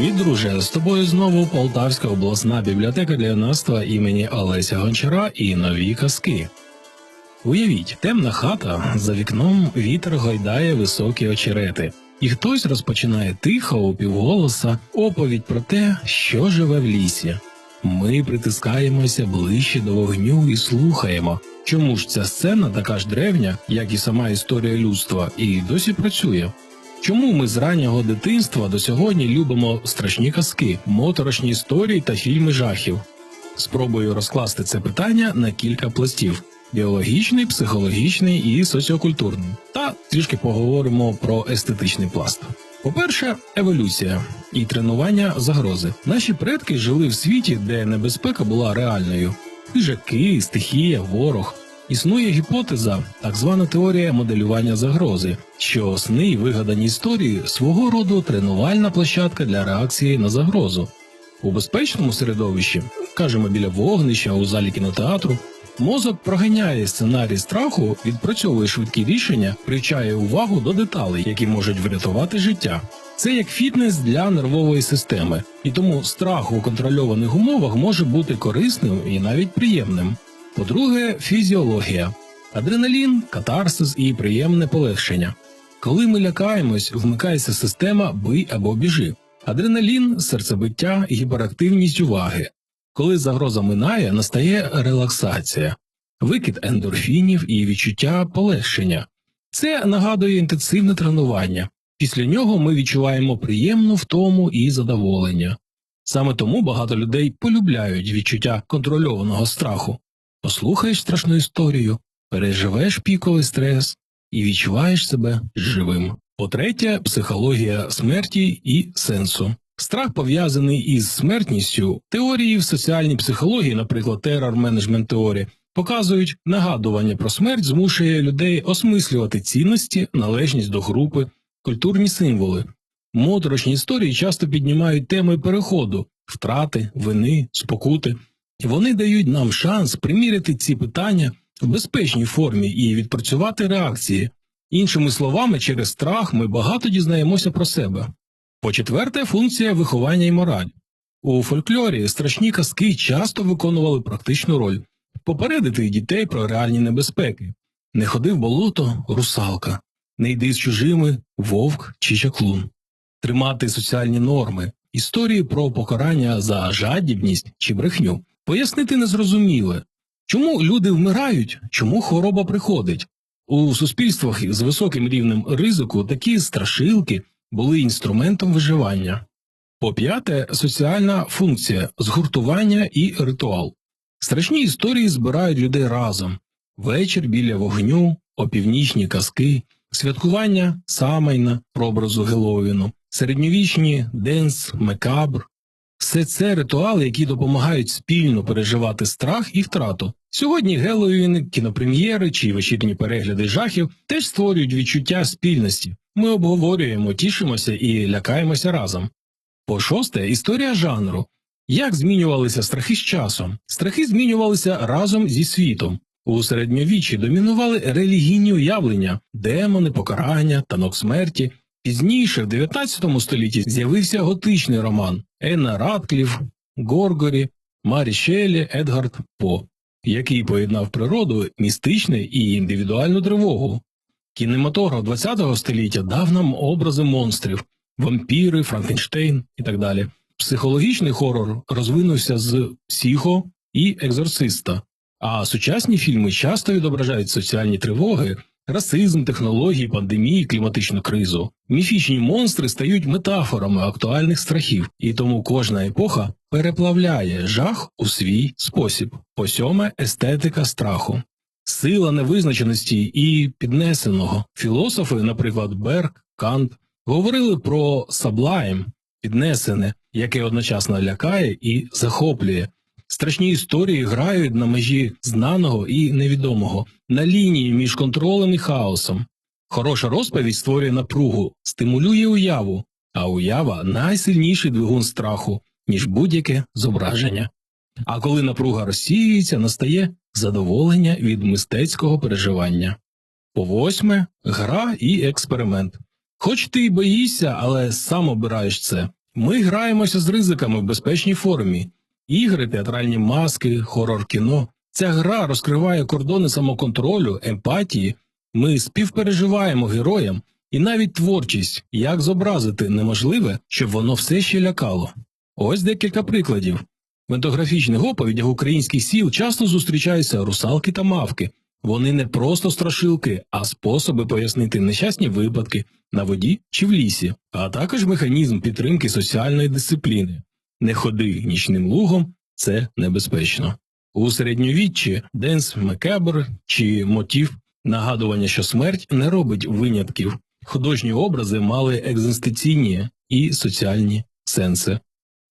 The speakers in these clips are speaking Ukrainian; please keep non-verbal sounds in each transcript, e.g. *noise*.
Привіт, друже! З тобою знову Полтавська обласна бібліотека для юнацтва імені Олеся Гончара і нові казки. Уявіть, темна хата, за вікном вітер гойдає високі очерети, і хтось розпочинає тихо у півголоса оповідь про те, що живе в лісі. Ми притискаємося ближче до вогню і слухаємо, чому ж ця сцена така ж древня, як і сама історія людства, і досі працює. Чому ми з раннього дитинства до сьогодні любимо страшні казки, моторошні історії та фільми жахів? Спробую розкласти це питання на кілька пластів: біологічний, психологічний і соціокультурний. Та трішки поговоримо про естетичний пласт. По-перше, еволюція і тренування загрози. Наші предки жили в світі, де небезпека була реальною: хижаки, стихія, ворог. Існує гіпотеза, так звана теорія моделювання загрози, що сни й вигадані історії свого роду тренувальна площадка для реакції на загрозу. У безпечному середовищі, кажемо біля вогнища у залі кінотеатру, мозок проганяє сценарій страху, відпрацьовує швидкі рішення, привчає увагу до деталей, які можуть врятувати життя. Це як фітнес для нервової системи, і тому страх у контрольованих умовах може бути корисним і навіть приємним. По-друге, фізіологія, адреналін, катарсис і приємне полегшення. Коли ми лякаємось, вмикається система бий або біжи. Адреналін, серцебиття, гіперактивність уваги. Коли загроза минає, настає релаксація, викид ендорфінів і відчуття полегшення. Це нагадує інтенсивне тренування. Після нього ми відчуваємо приємну втому і задоволення. Саме тому багато людей полюбляють відчуття контрольованого страху. Послухаєш страшну історію, переживеш піковий стрес і відчуваєш себе живим. По-третє, психологія смерті і сенсу. Страх пов'язаний із смертністю. Теорії в соціальній психології, наприклад, терор менеджмент теорії, показують, нагадування про смерть змушує людей осмислювати цінності, належність до групи, культурні символи. Моторошні історії часто піднімають теми переходу, втрати, вини, спокути. Вони дають нам шанс приміряти ці питання в безпечній формі і відпрацювати реакції. Іншими словами, через страх ми багато дізнаємося про себе. По-четверте, функція виховання і мораль. У фольклорі страшні казки часто виконували практичну роль попередити дітей про реальні небезпеки. Не ходи в болото русалка, не йди з чужими вовк чи чаклун, тримати соціальні норми, історії про покарання за жадібність чи брехню, пояснити незрозуміле, чому люди вмирають, чому хвороба приходить. У суспільствах з високим рівнем ризику такі страшилки були інструментом виживання. По п'яте, соціальна функція згуртування і ритуал. Страшні історії збирають людей разом вечір біля вогню, опівнічні казки, святкування Самайна, прообразу Геловіну, середньовічні денс, мекабр. Все це ритуали, які допомагають спільно переживати страх і втрату. Сьогодні Геловін, кінопрем'єри чи вечірні перегляди жахів теж створюють відчуття спільності. Ми обговорюємо, тішимося і лякаємося разом. По шосте, історія жанру. Як змінювалися страхи з часом? Страхи змінювалися разом зі світом. У середньовіччі домінували релігійні уявлення, демони, покарання, танок смерті. Пізніше, в 19 столітті, з'явився готичний роман Енна Радкліф, Горгорі, Марі Шелі, Едгард По, який поєднав природу, містичне і індивідуальну тривогу. Кінематограф 20 століття дав нам образи монстрів, вампіри, Франкенштейн і так далі. Психологічний хорор розвинувся з психо і екзорциста, а сучасні фільми часто відображають соціальні тривоги, расизм, технології, пандемії, кліматичну кризу. Міфічні монстри стають метафорами актуальних страхів, і тому кожна епоха переплавляє жах у свій спосіб. По естетика страху. Сила невизначеності і піднесеного. Філософи, наприклад, Берг, Кант, говорили про саблайм, піднесене, яке одночасно лякає і захоплює. Страшні історії грають на межі знаного і невідомого, на лінії між контролем і хаосом. Хороша розповідь створює напругу, стимулює уяву, а уява найсильніший двигун страху, ніж будь-яке зображення. А коли напруга розсіюється, настає задоволення від мистецького переживання. По восьме гра і експеримент. Хоч ти й боїшся, але сам обираєш це Ми граємося з ризиками в безпечній формі. Ігри, театральні маски, хорор кіно. Ця гра розкриває кордони самоконтролю, емпатії. Ми співпереживаємо героям, і навіть творчість, як зобразити неможливе, щоб воно все ще лякало. Ось декілька прикладів. В етнографічних оповідях українських сіл часто зустрічаються русалки та мавки. Вони не просто страшилки, а способи пояснити нещасні випадки на воді чи в лісі, а також механізм підтримки соціальної дисципліни. Не ходи нічним лугом це небезпечно. У середньовіччі Денс Мекебр чи мотив нагадування, що смерть не робить винятків. Художні образи мали екзистенційні і соціальні сенси.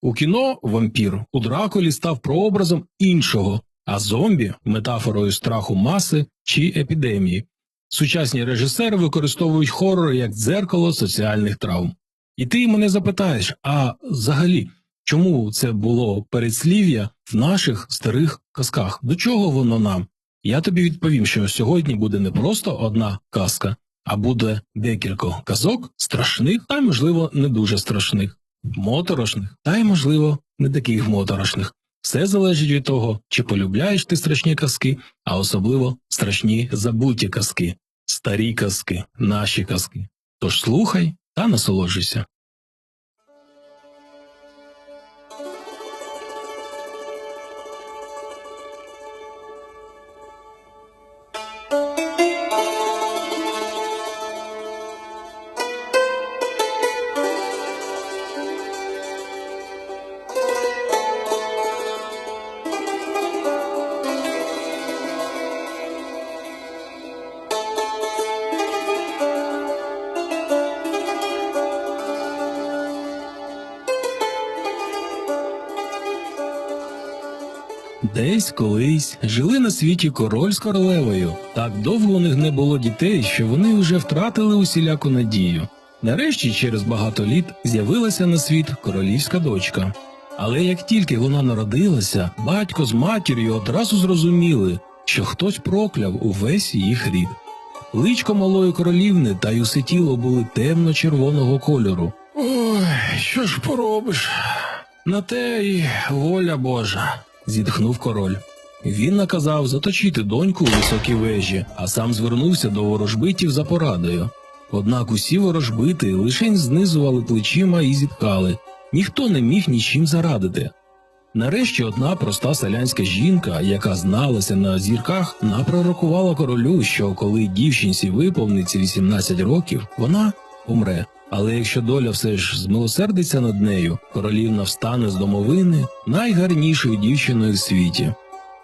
У кіно вампір у Дракулі став прообразом іншого, а зомбі метафорою страху маси чи епідемії. Сучасні режисери використовують хорор як дзеркало соціальних травм. І ти мене запитаєш, а взагалі, чому це було передслів'я в наших старих казках? До чого воно нам? Я тобі відповім, що сьогодні буде не просто одна казка, а буде декілька казок страшних та, можливо, не дуже страшних, моторошних та й, можливо, не таких моторошних. Все залежить від того, чи полюбляєш ти страшні казки, а особливо страшні забуті казки, старі казки, наші казки. Тож слухай та насолоджуйся. Десь колись жили на світі король з королевою. Так довго у них не було дітей, що вони вже втратили усіляку надію. Нарешті, через багато літ, з'явилася на світ королівська дочка. Але як тільки вона народилася, батько з матір'ю одразу зрозуміли, що хтось прокляв увесь їх рід. Личко малої королівни та й усе тіло були темно-червоного кольору. Ой, що ж поробиш? На те й воля Божа, зітхнув король. Він наказав заточити доньку у високій вежі, а сам звернувся до ворожбитів за порадою. Однак усі ворожбити лише знизували плечима і зіткали. Ніхто не міг нічим зарадити. Нарешті одна проста селянська жінка, яка зналася на зірках, напророкувала королю, що коли дівчинці виповниться 18 років, вона помре. Але якщо доля все ж змилосердиться над нею, королівна встане з домовини найгарнішою дівчиною в світі.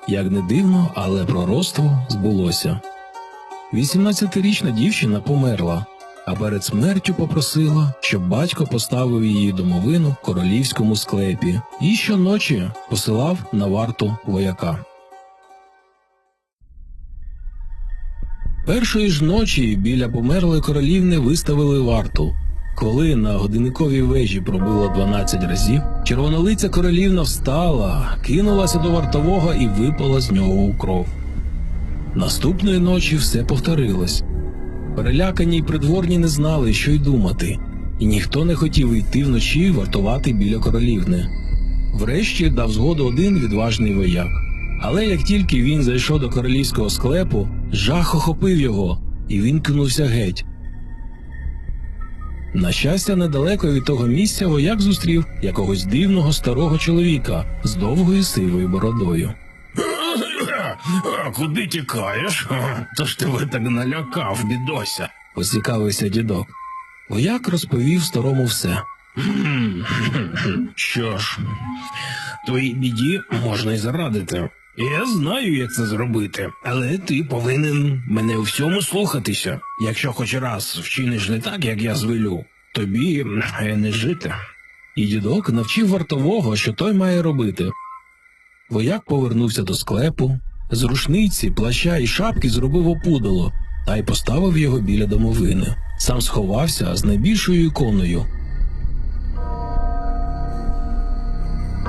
Як не дивно, але пророцтво збулося. 18-річна дівчина померла, а перед смертю попросила, щоб батько поставив її домовину в королівському склепі і щоночі посилав на варту вояка. Першої ж ночі біля померлої королівни виставили варту. Коли на годинниковій вежі пробило 12 разів, червонолиця королівна встала, кинулася до вартового і випала з нього у кров. Наступної ночі все повторилось. Перелякані й придворні не знали, що й думати, і ніхто не хотів йти вночі вартувати біля королівни. Врешті дав згоду один відважний вояк. Але як тільки він зайшов до королівського склепу, жах охопив його, і він кинувся геть. На щастя, недалеко від того місця вояк зустрів якогось дивного старого чоловіка з довгою сивою бородою. *coughs* Куди тікаєш? То ж тебе так налякав, бідося. поцікавився дідок. Вояк розповів старому все. *coughs* Що ж, твоїй біді можна й зарадити. Я знаю, як це зробити, але ти повинен мене у всьому слухатися. Якщо хоч раз вчиниш не так, як я звелю, тобі е, не жити. І дідок навчив вартового, що той має робити. Вояк повернувся до склепу, з рушниці, плаща і шапки зробив опудало та й поставив його біля домовини. Сам сховався з найбільшою іконою.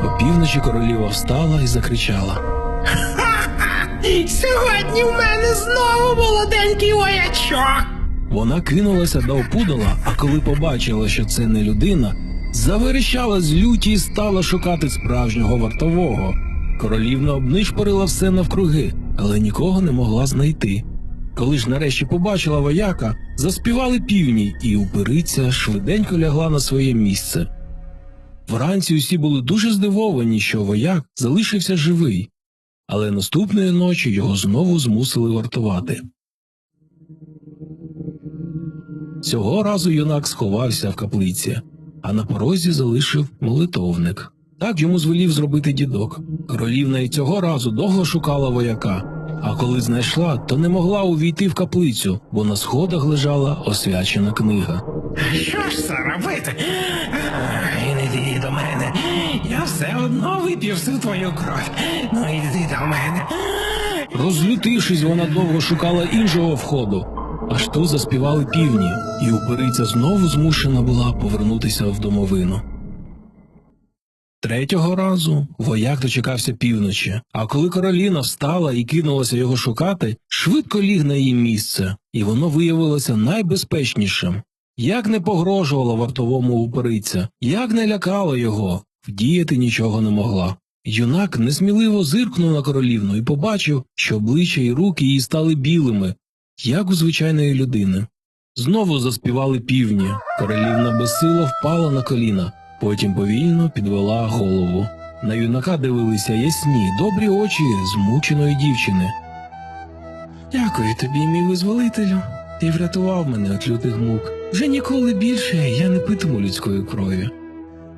Опівночі королева встала і закричала. Сьогодні в мене знову молоденький воячок. Вона кинулася до опудала, а коли побачила, що це не людина, заверещала з люті і стала шукати справжнього вартового. Королівна обнишпорила все навкруги, але нікого не могла знайти. Коли ж нарешті побачила вояка, заспівали півні, і упириця швиденько лягла на своє місце. Вранці усі були дуже здивовані, що вояк залишився живий, але наступної ночі його знову змусили вартувати. Цього разу юнак сховався в каплиці, а на порозі залишив молитовник. Так йому звелів зробити дідок. Королівна і цього разу довго шукала вояка, а коли знайшла, то не могла увійти в каплицю, бо на сходах лежала освячена книга. Що ж це робити? Ай, Не йди до мене. Все одно вип'ю всю твою кров. Ну йди до мене. Розлютившись, вона довго шукала іншого входу. Аж тут заспівали півні, і упириця знову змушена була повернутися в домовину. Третього разу вояк дочекався півночі, а коли короліна встала і кинулася його шукати, швидко ліг на її місце, і воно виявилося найбезпечнішим. Як не погрожувала вартовому упириця, як не лякала його, вдіяти нічого не могла. Юнак несміливо зиркнув на королівну і побачив, що обличчя і руки її стали білими, як у звичайної людини. Знову заспівали півні, королівна безсило впала на коліна, потім повільно підвела голову. На юнака дивилися ясні, добрі очі змученої дівчини. Дякую тобі, мій визволителю. Ти врятував мене від лютих мук. Вже ніколи більше я не питиму людської крові.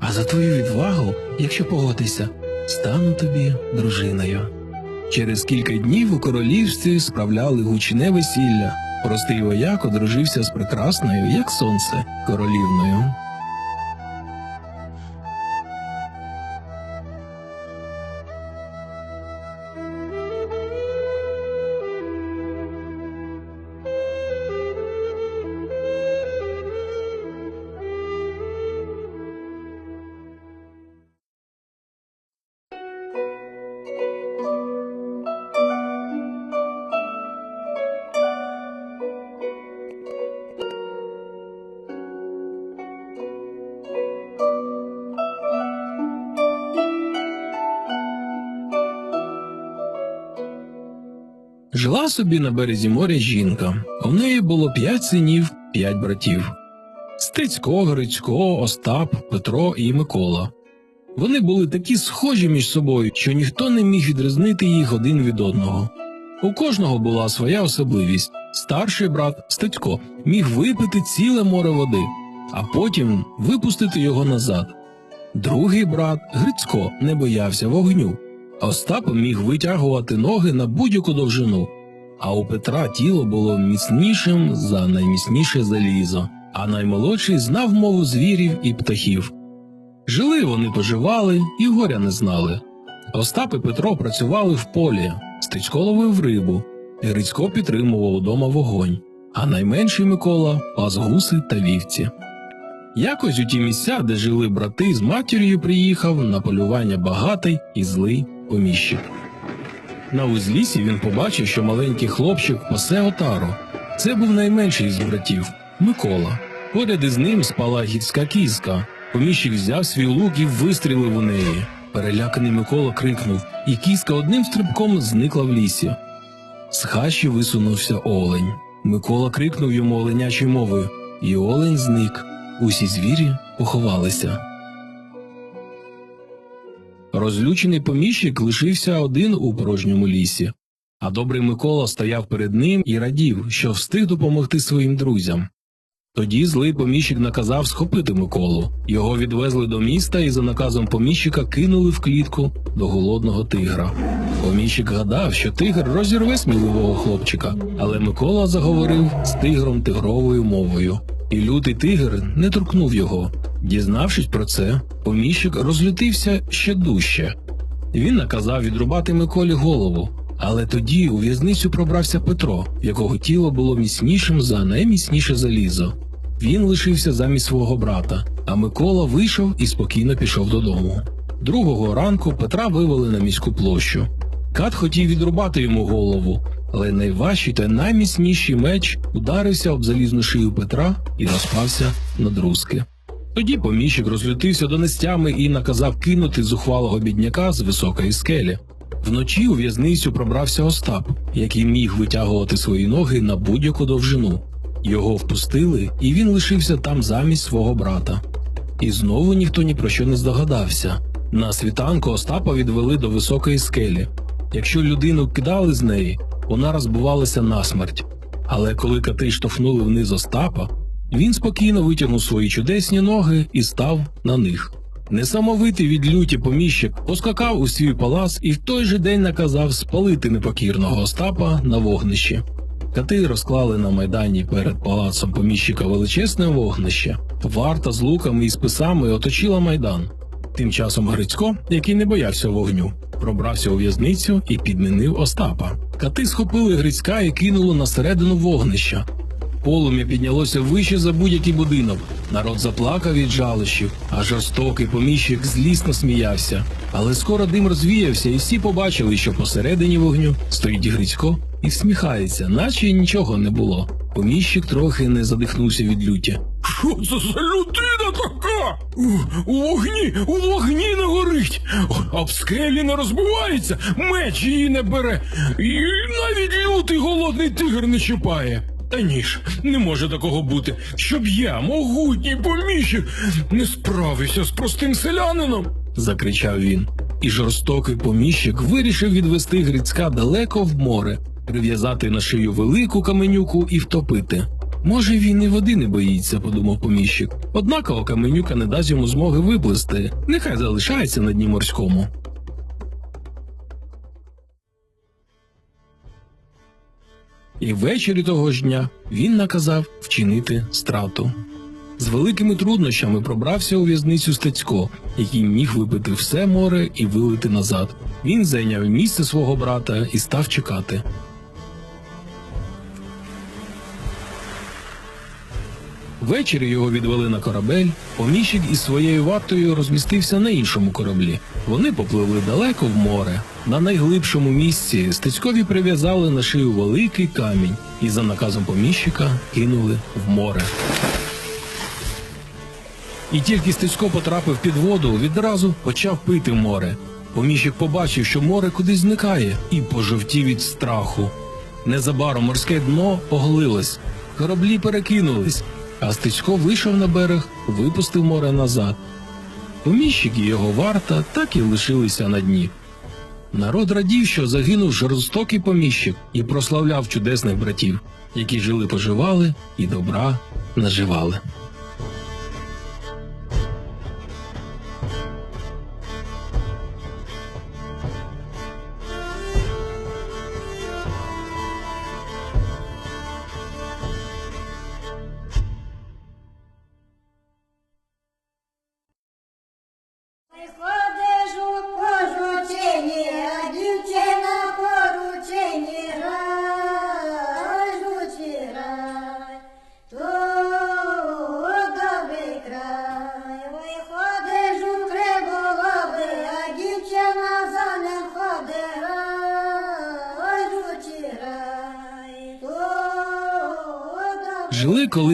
А за твою відвагу, якщо погодишся, стану тобі дружиною. Через кілька днів у королівстві справляли гучне весілля. Простий вояк одружився з прекрасною, як сонце, королівною. Жила собі на березі моря жінка. У неї було п'ять синів, п'ять братів: Стецько, Грицько, Остап, Петро і Микола. Вони були такі схожі між собою, що ніхто не міг відрізнити їх один від одного. У кожного була своя особливість. Старший брат Стецько міг випити ціле море води, а потім випустити його назад. Другий брат Грицько не боявся вогню. Остап міг витягувати ноги на будь-яку довжину, а у Петра тіло було міцнішим за найміцніше залізо, а наймолодший знав мову звірів і птахів. Жили вони поживали і горя не знали. Остап і Петро працювали в полі, Стецько ловив рибу, Грицько підтримував удома вогонь, а найменший Микола пас гуси та вівці. Якось у ті місця, де жили брати, з матір'ю приїхав на полювання багатий і злий поміщик. На узлісі він побачив, що маленький хлопчик пасе отару. Це був найменший з братів Микола. Поряд із ним спала гідська кізка. Поміщик взяв свій лук і вистрілив у неї. Переляканий Микола крикнув, і кізка одним стрибком зникла в лісі. З хащі висунувся олень. Микола крикнув йому оленячою мовою, і олень зник. Усі звірі поховалися. Розлючений поміщик лишився один у порожньому лісі, а добрий Микола стояв перед ним і радів, що встиг допомогти своїм друзям. Тоді злий поміщик наказав схопити Миколу. Його відвезли до міста і за наказом поміщика кинули в клітку до голодного тигра. Поміщик гадав, що тигр розірве сміливого хлопчика, але Микола заговорив з тигром тигровою мовою. І лютий тигр не торкнув його. Дізнавшись про це, поміщик розлютився ще дужче. Він наказав відрубати Миколі голову, але тоді у в'язницю пробрався Петро, якого тіло було міцнішим за найміцніше залізо. Він лишився замість свого брата, а Микола вийшов і спокійно пішов додому. Другого ранку Петра вивели на міську площу. Кат хотів відрубати йому голову, але найважчий та найміцніший меч ударився об залізну шию Петра і розпався на друзки. Тоді поміщик розлютився донестями і наказав кинути зухвалого бідняка з високої скелі. Вночі у в'язницю пробрався Остап, який міг витягувати свої ноги на будь-яку довжину. Його впустили, і він лишився там замість свого брата. І знову ніхто ні про що не здогадався. На світанку Остапа відвели до високої скелі. Якщо людину кидали з неї, вона розбивалася насмерть. Але коли кати штовхнули вниз Остапа, він спокійно витягнув свої чудесні ноги і став на них. Несамовитий від люті поміщик поскакав у свій палац і в той же день наказав спалити непокірного Остапа на вогнищі. Кати розклали на майдані перед палацом поміщика величезне вогнище. Варта з луками і списами оточила майдан. Тим часом Грицько, який не боявся вогню, пробрався у в'язницю і підмінив Остапа. Кати схопили Грицька і кинули на середину вогнища. Полум'я піднялося вище за будь-який будинок. Народ заплакав від жалощів, а жорстокий поміщик злісно сміявся. Але скоро дим розвіявся, і всі побачили, що посередині вогню стоїть Грицько і всміхається, наче нічого не було. Поміщик трохи не задихнувся від люті. Що це за людина така? У, у вогні, у вогні не горить, об скелі не розбивається, меч її не бере, і навіть лютий голодний тигр не чіпає. Та ні ж, не може такого бути, щоб я, могутній поміщик, не справився з простим селянином. закричав він. І жорстокий поміщик вирішив відвести Грицька далеко в море, прив'язати на шию велику каменюку і втопити. Може, він і води не боїться, подумав поміщик. Однаково каменюка не дасть йому змоги виплисти, нехай залишається на дні морському. І ввечері того ж дня він наказав вчинити страту. З великими труднощами пробрався у в'язницю Стецько, який міг випити все море і вилити назад. Він зайняв місце свого брата і став чекати. Ввечері його відвели на корабель. Поміщик із своєю вартою розмістився на іншому кораблі. Вони попливли далеко в море. На найглибшому місці Стецькові прив'язали на шию великий камінь і за наказом поміщика кинули в море. І тільки Стецько потрапив під воду, відразу почав пити море. Поміщик побачив, що море кудись зникає, і пожовтів від страху. Незабаром морське дно оголилось, кораблі перекинулись, а Стецько вийшов на берег, випустив море назад. Поміщик і його варта так і лишилися на дні. Народ радів, що загинув жорстокий поміщик і прославляв чудесних братів, які жили поживали і добра наживали.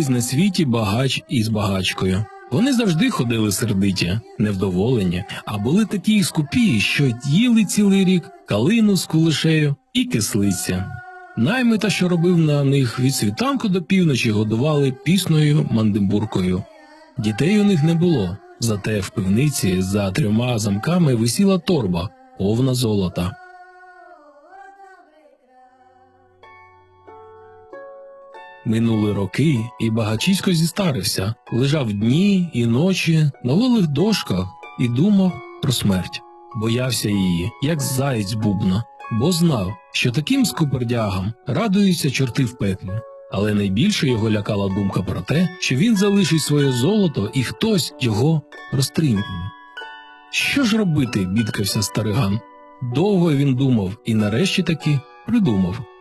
Жили на світі багач із багачкою. Вони завжди ходили сердиті, невдоволені, а були такі скупі, що їли цілий рік калину з кулишею і кислиця. Наймита, що робив на них від світанку до півночі, годували пісною мандибуркою. Дітей у них не було, зате в пивниці за трьома замками висіла торба, повна золота. Минули роки, і багачисько зістарився, лежав дні і ночі на голих дошках і думав про смерть. Боявся її, як заєць бубна, бо знав, що таким скупердягам радуються чорти в пеклі. Але найбільше його лякала думка про те, що він залишить своє золото і хтось його розтринькне. Що ж робити, бідкався стариган. Довго він думав і нарешті таки придумав.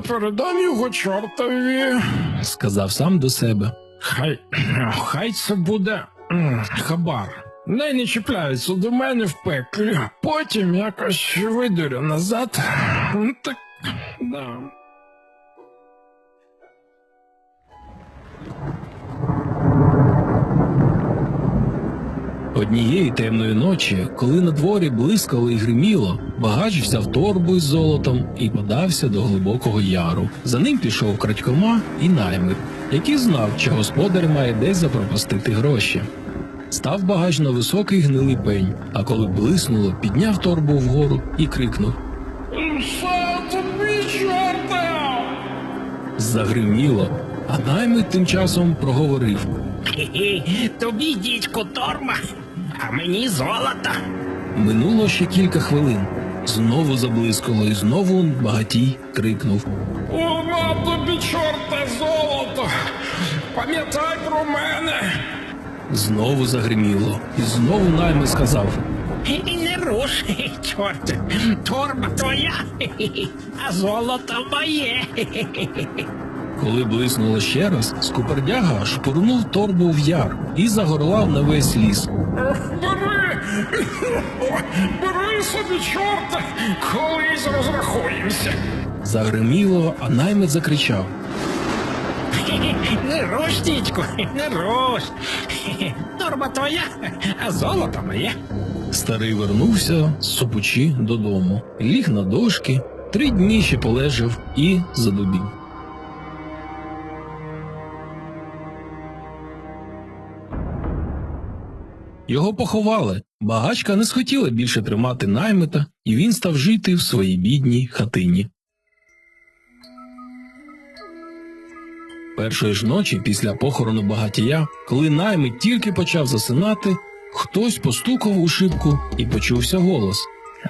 Я передам його чортові. Сказав сам до себе. Хай, хай це буде хабар. Не не чіпляються до мене в пеклі. Потім якось видурю назад. Так, да. Однієї темної ночі, коли на дворі блискало і гриміло, багач взяв торбу із золотом і подався до глибокого яру. За ним пішов крадькома і наймит, який знав, що господар має десь запропастити гроші. Став багач на високий гнилий пень, а коли блиснуло, підняв торбу вгору і крикнув. Тобі, чорта? Загриміло, а наймит тим часом проговорив. Хе-хе, тобі дідько торма, а мені золото. Минуло ще кілька хвилин. Знову заблискало, і знову багатій крикнув. Ума тобі, чорта, золото. Пам'ятай про мене. Знову загриміло, і знову наймит сказав. Не руш, *laughs* чорте, торба твоя, *laughs* а золото моє. *laughs* Коли блиснуло ще раз, скупердяга шпурнув торбу в яр і загорлав на весь ліс. Бери, бери собі, чорта, колись розрахуємося. Загриміло, а наймит закричав. Не руш, дідько, не руш. Торба твоя, а золото моє. Старий вернувся, сопучи додому, ліг на дошки, три дні ще полежав і задубів. Його поховали. Багачка не схотіла більше тримати наймита, і він став жити в своїй бідній хатині. Першої ж ночі після похорону багатія, коли наймит тільки почав засинати, хтось постукав у шибку і почувся голос.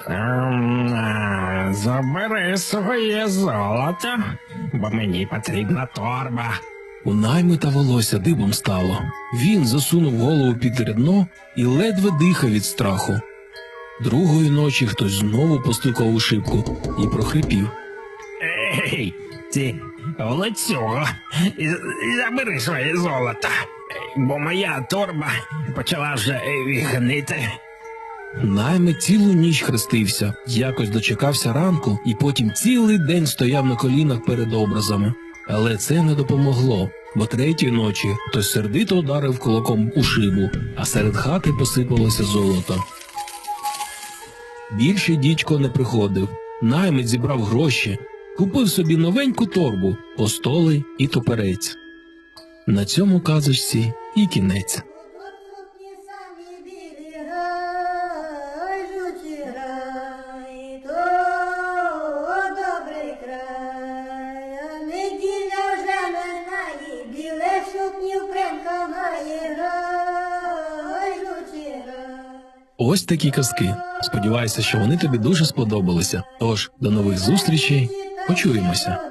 Ем, Забери своє золото, бо мені потрібна торба. У наймита волосся дибом стало. Він засунув голову під рядно і ледве дихав від страху. Другої ночі хтось знову постукав у шибку і прохрипів. Ей, ти лицю, забери своє золото, бо моя торба почала вже е, гнити. Наймит цілу ніч хрестився, якось дочекався ранку і потім цілий день стояв на колінах перед образами. Але це не допомогло, бо третій ночі хтось сердито ударив кулаком у шибу, а серед хати посипалося золото. Більше дідько не приходив. Наймит зібрав гроші, купив собі новеньку торбу, постоли і топерець. На цьому казочці і кінець. Ось такі казки. Сподіваюся, що вони тобі дуже сподобалися. Тож до нових зустрічей. Почуємося.